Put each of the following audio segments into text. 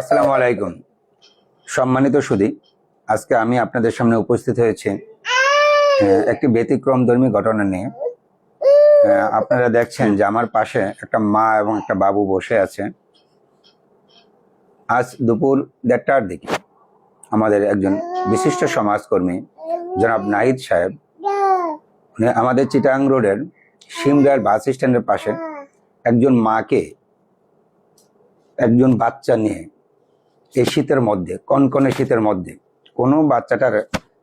আসসালামু আলাইকুম। সম্মানিত সুদী, আজকে আমি আপনাদের সামনে উপস্থিত হয়েছি একটি ব্যতিক্রম ধর্মী ঘটনা নিয়ে। আপনারা দেখছেন যে আমার পাশে একটা মা এবং একটা বাবু বসে আছে। আজ দুপুর দেড়টার দিকে আমাদের একজন বিশিষ্ট সমাজকর্মী, জনাব নাহিদ সাহেব, উনি আমাদের চিটাং রোডের সিমরার বাস স্ট্যান্ডের পাশে একজন মাকে, একজন বাচ্চা নিয়ে এই শীতের মধ্যে কনকনে শীতের মধ্যে কোনো বাচ্চাটার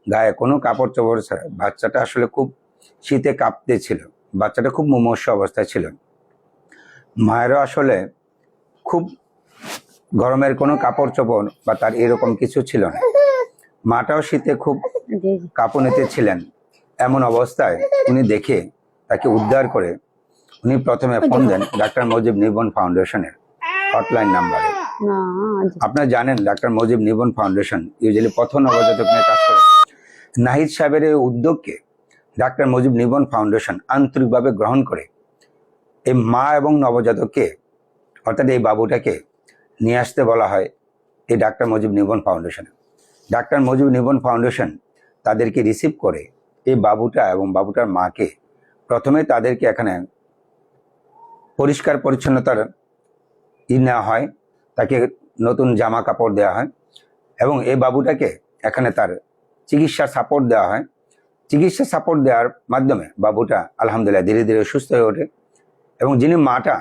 গায়ে কোনো কাপড় চোপড় ছাড়া বাচ্চাটা আসলে খুব শীতে কাঁপতে ছিল বাচ্চাটা খুব মুমর্ষ অবস্থায় ছিল। মায়েরও আসলে খুব গরমের কোনো কাপড় চোপড় বা তার এরকম কিছু ছিল না। মাটাও শীতে খুব কাঁপুনিতে ছিলেন। এমন অবস্থায় উনি দেখে তাকে উদ্ধার করে উনি প্রথমে ফোন দেন ডাক্তার মজিব নিবন ফাউন্ডেশনের হটলাইন নাম্বারে। আপনারা জানেন, doctor Mojib Nibon foundation usually পথ নবজাতক নিয়ে কাজ করে। নাহিদ সাহেবের এই উদ্যোগকে ডাক্তার মজিব নিবন ফাউন্ডেশন আন্তরিকভাবে গ্রহণ করে। এই মা এবং নবজাতককে, অর্থাৎ এই বাবুটাকে নিয়ে আসতে বলা হয় এই ডাক্তার মজিব নিবন ফাউন্ডেশনে। ডাক্তার মজিব নিবন ফাউন্ডেশন তাদেরকে রিসিভ করে এই বাবুটা এবং বাবুটার মাকে প্রথমে তাদেরকে এখানে পরিষ্কার পরিচ্ছন্নতার ই নেওয়া হয়। তাকে নতুন জামা কাপড় দেওয়া হয় এবং এই বাবুটাকে এখানে তার চিকিৎসা সাপোর্ট দেওয়া হয়। চিকিৎসা সাপোর্ট দেওয়ার মাধ্যমে বাবুটা আলহামদুলিল্লাহ ধীরে ধীরে সুস্থ হয়ে ওঠে এবং যিনি মাটা,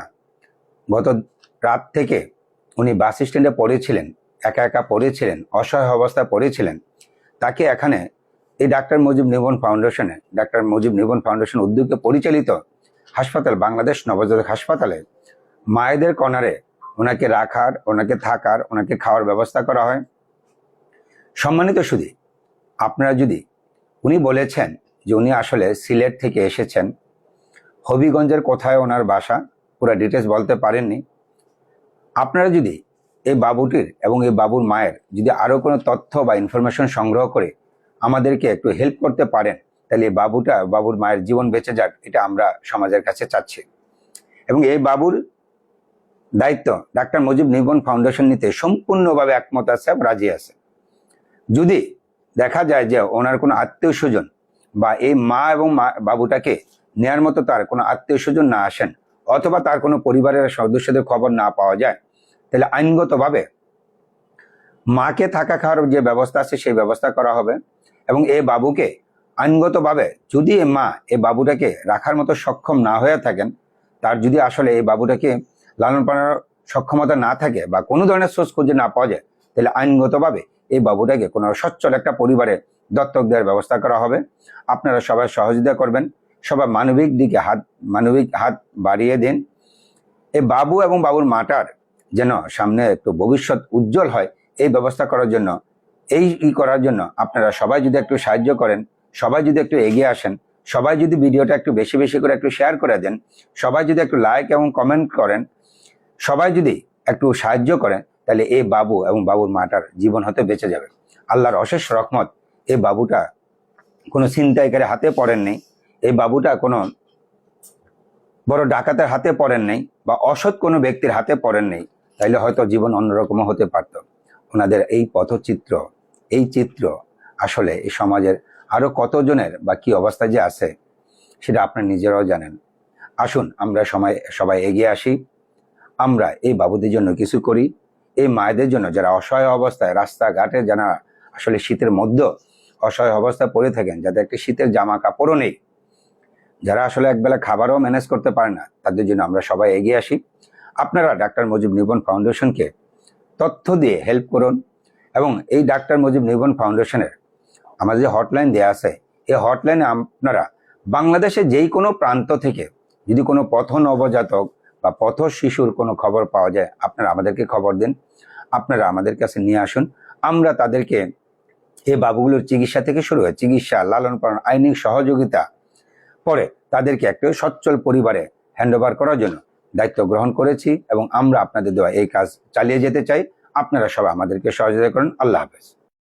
গত রাত থেকে উনি বাস স্ট্যান্ডে পড়েছিলেন, একা একা পড়েছিলেন, অসহায় অবস্থায় পড়েছিলেন, তাকে এখানে এই ডাক্তার মুজিব নিবন ফাউন্ডেশনে ডাক্তার মুজিব নিবন ফাউন্ডেশন উদ্যোগে পরিচালিত হাসপাতাল, বাংলাদেশ নবজাতক হাসপাতালে মায়েদের কর্নারে ওনাকে রাখার, ওনাকে থাকার, ওনাকে খাওয়ার ব্যবস্থা করা হয়। সম্মানিত সুদী আপনারা যদি, উনি বলেছেন যে উনি আসলে সিলেট থেকে এসেছেন, হবিগঞ্জের কোথায় ওনার বাসা, পুরো ডিটেলস বলতে পারেননি। আপনারা যদি এই বাবুটির এবং এই বাবুর মায়ের যদি আরও কোনো তথ্য বা ইনফরমেশন সংগ্রহ করে আমাদেরকে একটু হেল্প করতে পারেন, তাহলে এই বাবুটা, বাবুর মায়ের জীবন বেঁচে যাক, এটা আমরা সমাজের কাছে চাচ্ছি। এবং এই বাবুর দায়িত্ব ডাক্তার মুজিব নিবন ফাউন্ডেশন নিতে সম্পূর্ণভাবে একমত আছে, রাজি আছে। যদি দেখা যায় যে ওনার কোনো আত্মীয় স্বজন বা এই মা এবং মা- বাবুটাকে নেয়ার মতো তার কোনো আত্মীয় স্বজন না আসেন অথবা তার কোনো পরিবারের সদস্যদের খবর না পাওয়া যায়, তাহলে আইনগতভাবে মাকে থাকা খাওয়ার যে ব্যবস্থা আছে সেই ব্যবস্থা করা হবে এবং এই বাবুকে আইনগতভাবে যদি এ মা এই বাবুটাকে রাখার মতো সক্ষম না হয়ে থাকেন, তার যদি আসলে এই বাবুটাকে লালন পালনের সক্ষমতা না থাকে বা কোনো ধরনের সোর্স খুঁজে না পাওয়া যায়, তাহলে আইনগতভাবে এই বাবুটাকে কোনো সচ্ছল একটা পরিবারে দত্তক দেওয়ার ব্যবস্থা করা হবে। আপনারা সবাই সহযোগিতা করবেন সবাই মানবিক দিকে হাত, মানবিক হাত বাড়িয়ে দিন। এই বাবু এবং বাবুর মাটার যেন সামনে একটু ভবিষ্যৎ উজ্জ্বল হয়, এই ব্যবস্থা করার জন্য, এই ই করার জন্য আপনারা সবাই যদি একটু সাহায্য করেন, সবাই যদি একটু এগিয়ে আসেন, সবাই যদি ভিডিওটা একটু বেশি বেশি করে একটু শেয়ার করে দেন, সবাই যদি একটু লাইক এবং কমেন্ট করেন সবাই যদি একটু সাহায্য করেন, তাহলে এই বাবু এবং বাবুর মাটার জীবন হতে বেঁচে যাবে। আল্লাহর অশেষ রকমত এই বাবুটা কোনো ছিনতাইকারী হাতে পড়েন নেই এই বাবুটা কোনো বড় ডাকাতের হাতে পড়েন নেই বা অসৎ কোনো ব্যক্তির হাতে পড়েন নেই, তাইলে হয়তো জীবন অন্যরকম হতে পারত। ওনাদের এই পথচিত্র, এই চিত্র আসলে এই সমাজের আরও কতজনের বা কি অবস্থা যে আছে, সেটা আপনার নিজেরাও জানেন। আসুন আমরা সময়, সবাই এগিয়ে আসি। আমরা এই বাবুদের জন্য কিছু করি। এই মায়েদের জন্য যারা অসহায় অবস্থায় রাস্তাঘাটে যারা আসলে শীতের মধ্যে অসহায় অবস্থায় পড়ে থাকেন যাদের একটা শীতের জামা কাপড়ও নেই, যারা আসলে একবেলা খাবারও ম্যানেজ করতে পারে না, তাদের জন্য আমরা সবাই এগিয়ে আসি। আপনারা ডাক্তার মুজিব নিবন ফাউন্ডেশনকে তথ্য দিয়ে হেল্প করুন এবং এই ডাক্তার মুজিব নিবন ফাউন্ডেশনের আমাদের যে হটলাইন দেওয়া আছে, এই হটলাইনে আপনারা বাংলাদেশের যেই কোনো প্রান্ত থেকে যদি কোনো পথ নবজাতক বা পথ শিশুর কোনো খবর পাওয়া যায়, আপনারা আমাদেরকে খবর দিন। আপনারা আমাদের কাছে নিয়ে আসুন। আমরা তাদেরকে এই বাবুগুলোর চিকিৎসা থেকে শুরু হয় চিকিৎসা, লালন পালন আইনিক সহযোগিতা পরে তাদেরকে একটা সচ্ছল পরিবারে হ্যান্ড করার জন্য দায়িত্ব গ্রহণ করেছি এবং আমরা আপনাদের দেওয়া এই কাজ চালিয়ে যেতে চাই। আপনারা সবাই আমাদেরকে সহযোগিতা করুন। আল্লাহ হাফেজ।